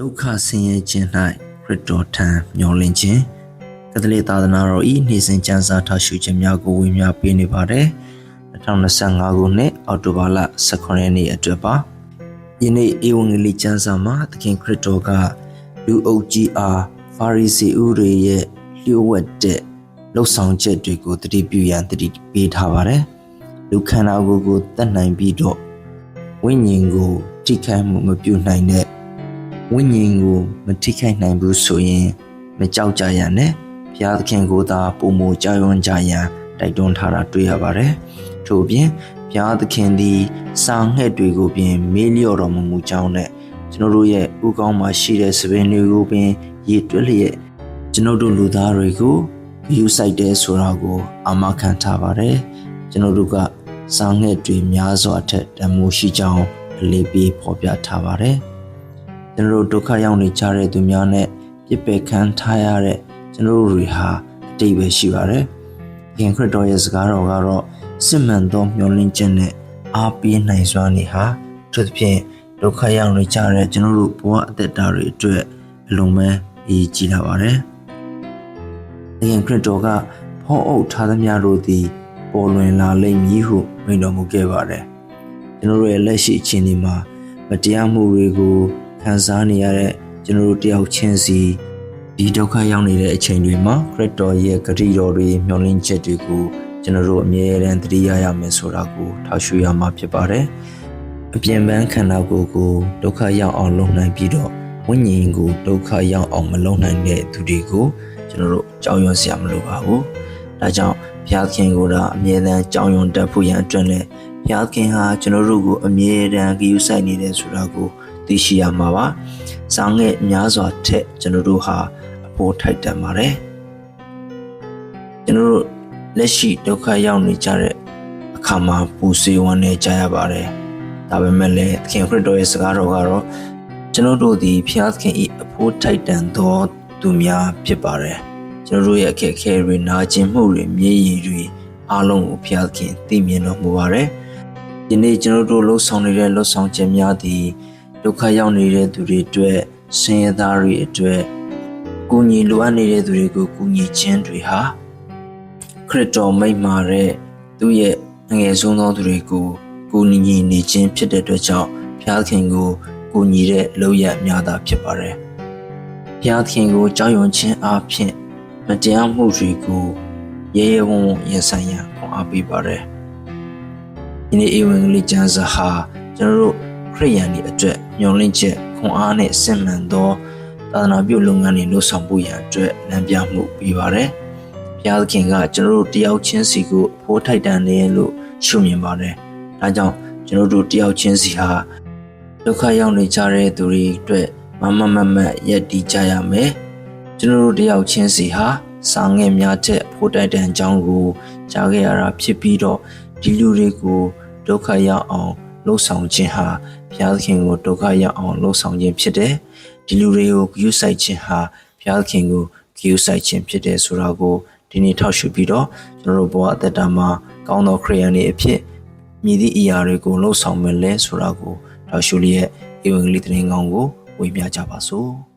ဒုက္ခဆင်းရဲခြင်း၌ခရစ်တော်ထံမျှော်လင့်ခြင်းကသလိသာသနာတော်ဤနေ့စဉ်ကျမ်းစာထားရှုခြင်းများကိုဝေမျှပေးနေပါတယ်2025ခုနှစ်အောက်တိုဘာလ18ရက်နေ့အတွက်ပါယနေ့ဧဝံဂေလိကျမ်းစာမှာသခင်ခရစ်တော်ကလူအုပ်ကြီးအားဖာရိစီဦးတွေရဲ့လျှို့ဝှက်တဲ့လှုပ်ဆောင်ချက်တွေကိုတတိပြုရန်တတိပေးထားပါတယ်လူခန္ဓာကိုယ်ကိုတတ်နိုင်ပြီးတော့ဝိညာဉ်ကိုထိခိုက်မှုမပြုနိုင်တဲ့ ဝိညာဉ်ကိုမထိခိုက်နိုင်ဘူးဆိုရင်မကြောက်ကြရနဲ့ဘုရားသခင်ကိုသာပုံမကြောက်ရွံ့ကြရန်တိုက်တွန်းထားတာတွေ့ရပါတယ်။ထို့ပြင်ဘုရားသခင်သည်စာငှက်တွေကိုပြင်မေးလျော့တော်မမူကြောင်းနဲ့ကျွန်တော်တို့ရဲ့ဥကောင်းမှာရှိတဲ့သပင်တွေကိုပင်ရည်တွက်လျက်ကျွန်တော်တို့လူသားတွေကိုယူဆိုင်တယ်ဆိုတာကိုအာမခံထားပါတယ်။ကျွန်တော်တို့ကစာငှက်တွေများစွာထက်တမိုးရှိကြောင်းအလေးပေးဖော်ပြထားပါတယ်။ ကျွန်တော်တို့ဒုက္ခရောက်နေကြတဲ့သူများနဲ့ပြစ်ပယ်ခံထားရတဲ့ကျွန်တော်တို့တွေဟာအတိတ်ပဲရှိပါတယ်။ခင်ခရစ်တော်ရဲ့စကားတော်ကတော့စစ်မှန်သောမျှော်လင့်ခြင်းနဲ့အားပေးနိုင်စွာနေဟာသူသဖြင့်ဒုက္ခရောက်နေကြတဲ့ကျွန်တော်တို့ဘဝအသက်တာတွေအတွက်အလုံးမဲအရေးကြီးလာပါတယ်။ခင်ခရစ်တော်ကဖောအုပ်ထားသမျှတို့သည်ပေါ်လွင်လာလိမ့်မည်ဟုမိန့်တော်မူခဲ့ပါတယ်။ကျွန်တော်တို့ရဲ့လက်ရှိအခြေအနေမှာမတရားမှုတွေကို ခံစားနေရတဲ့ကျွန်တော်တို့တယောက်ချင်းစီဒီဒုက္ခရောက်နေတဲ့အချိန်တွေမှာခရစ်တော်ရဲ့ဂရုတော်တွေမျှော်လင့်ချက်တွေကိုကျွန်တော်တို့အမြဲတမ်းသတိရရမယ်ဆိုတာကိုထောက်ရှုရမှာဖြစ်ပါတယ်။အပြင်ပန်းခန္ဓာကိုယ်ကိုဒုက္ခရောက်အောင်လုပ်နိုင်ပြီးတော့ဝိညာဉ်ကိုဒုက္ခရောက်အောင်မလုပ်နိုင်တဲ့သူတွေကိုကျွန်တော်တို့ကြောက်ရွံ့စရာမလိုပါဘူး။ဒါကြောင့်ဘုရားခင်ကိုယ်တော်အမြဲတမ်းကြောက်ရွံ့တတ်ဖို့ရန်အတွက်လည်းဘုရားခင်ဟာကျွန်တော်တို့ကိုအမြဲတမ်းဂရုစိုက်နေတယ်ဆိုတာကို သိရှိရမှာပါ။စောင်းငယ်များစွာထက်ကျွန်တော်တို့ဟာအဖို့ထိုက်တန်ပါတယ်။ကျွန်တော်တို့လက်ရှိဒုက္ခရောက်နေကြတဲ့အခါမှာပူဆွေးဝမ်းနေကြရပါတယ်။ဒါပေမဲ့လည်းသခင်ခရစ်တော်ရဲ့စကားတော်ကတော့ကျွန်တော်တို့ဒီဘုရားသခင်၏အဖို့ထိုက်တန်သောသူများဖြစ်ပါတယ်။ကျွန်တော်တို့ရဲ့အခက်အခဲတွေနာကျင်မှုတွေမြေရည်တွေအားလုံးကိုဘုရားသခင်သိမြင်တော်မူပါတယ်။ဒီနေ့ကျွန်တော်တို့လှုပ်ဆောင်နေတဲ့လှုပ်ဆောင်ခြင်းများသည် ဒုက္ခရောက်နေတဲ့သူတွေအတွက်ဆင်းရဲသားတွေအတွက်ကိုညီလိုအပ်နေတဲ့သူတွေကိုကူညီခြင်းတွေဟာခရစ်တော်မိန့်မာတဲ့သူ့ရဲ့အငယ်ဆုံးသောသူတွေကိုကိုညီညီနေခြင်းဖြစ်တဲ့အတွက်ကြောင့်ဘုရားသခင်ကိုကိုညီတဲ့လောက်ရများတာဖြစ်ပါတယ်။ဘုရားသခင်ကိုကြောက်ရွံ့ခြင်းအပြင်မတရားမှုတွေကိုရဲရဲဝံ့ဝံ့ရင်ဆိုင်ရန်ခွန်အားပေးပါတယ်။ဒီနေ့ဧဝံဂေလိကျမ်းစာဟာကျွန်တော်တို့ ခရိယန်တွေအတွက်ညွန်လင့်ချက်ခွန်အားနဲ့စင်မှန်သောသာသနာပြုလုပ်ငန်းတွေလှုပ်ဆောင်ဖို့ရန်အတွက်လမ်းပြမှုပေးပါတယ်။ဘုရားသခင်ကကျွန်တော်တို့တယောက်ချင်းစီကိုအဖို့ထိုက်တန်တယ်လို့ရှုမြင်ပါတယ်။ဒါကြောင့်ကျွန်တော်တို့တယောက်ချင်းစီဟာဒုက္ခရောက်နေကြတဲ့သူတွေအတွက်မမမမတ်ရက်တည်ကြရမယ်။ကျွန်တော်တို့တယောက်ချင်းစီဟာစာငယ်များတဲ့ဖို့တိုက်တန်အကြောင်းကိုကြားခဲ့ရတာဖြစ်ပြီးတော့ဒီလူတွေကိုဒုက္ခရောက်အောင် လှုပ်ဆောင်ခြင်းဟာဘုရားသခင်ကိုဒုက္ခရောက်အောင်လှုပ်ဆောင်ခြင်းဖြစ်တယ်။ဒီလူတွေကိုဂရုစိုက်ခြင်းဟာဘုရားသခင်ကိုဂရုစိုက်ခြင်းဖြစ်တယ်ဆိုတာကိုဒီနေ့ထောက်ရှုပြီးတော့ကျွန်တော်တို့ဘဝအသက်တာမှာကောင်းသောခရိယန်တွေအဖြစ်မြည်သည့်အရာတွေကိုလှုပ်ဆောင်မယ်လဲဆိုတာကိုထောက်ရှုလျက်ဧဝံဂေလိသတင်းကောင်းကိုဝေမျှကြပါစို့။